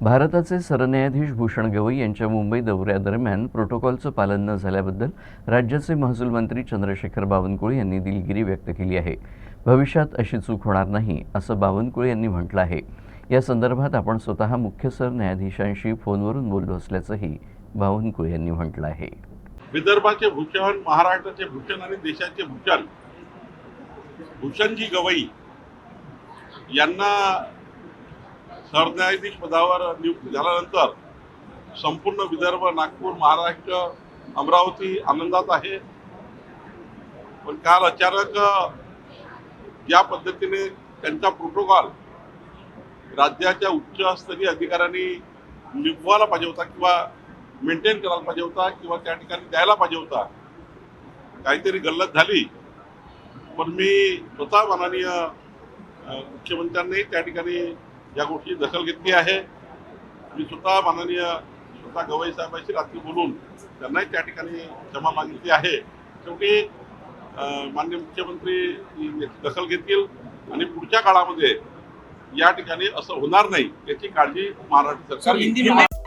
भारताचे सरन्यायाधीश भूषण गवई यांच्या मुंबई दौऱ्यादरम्यान प्रोटोकॉलचं पालन न झाल्याबद्दल राज्याचे महसूल मंत्री चंद्रशेखर बावनकुळे यांनी दिलगिरी व्यक्त केली आहे. भविष्यात अशी चूक होणार नाही असं बावनकुळे यांनी म्हटलं आहे. या संदर्भात आपण स्वतः मुख्य सरन्यायाधीशांशी फोनवरून बोललो असल्याचंही बावनकुळे यांनी म्हटलं आहे. विदर्भाचे भूषण महाराष्ट्राचे भूषण आणि देशाचे भूषण भूषणजी गवई यांना सरन्यायाधीश पदावर नियुक्त झाल्यानंतर संपूर्ण विदर्भ नागपूर महाराष्ट्र अमरावती आनंदात आहे. पण काल अचानक ज्या पद्धतीने त्यांचा प्रोटोकॉल राज्याच्या उच्चस्तरीय अधिकाऱ्यांनी निभवायला पाहिजे होता किंवा मेंटेन करायला पाहिजे होता किंवा त्या ठिकाणी द्यायला पाहिजे होता काहीतरी गल्लत झाली. पण मी स्वतः माननीय मुख्यमंत्र्यांनी त्या ठिकाणी या गोष्टी दखल घेतली आहे. मी स्वतः माननीय स्वतः गवई साहेबांशी रात्री बोलून त्यांनाही त्या ठिकाणी क्षमा मागितली आहे. शेवटी अ, माननीय मुख्यमंत्री दखल घेतील आणि पुढच्या काळामध्ये या ठिकाणी असं होणार नाही याची काळजी महाराष्ट्र सरकार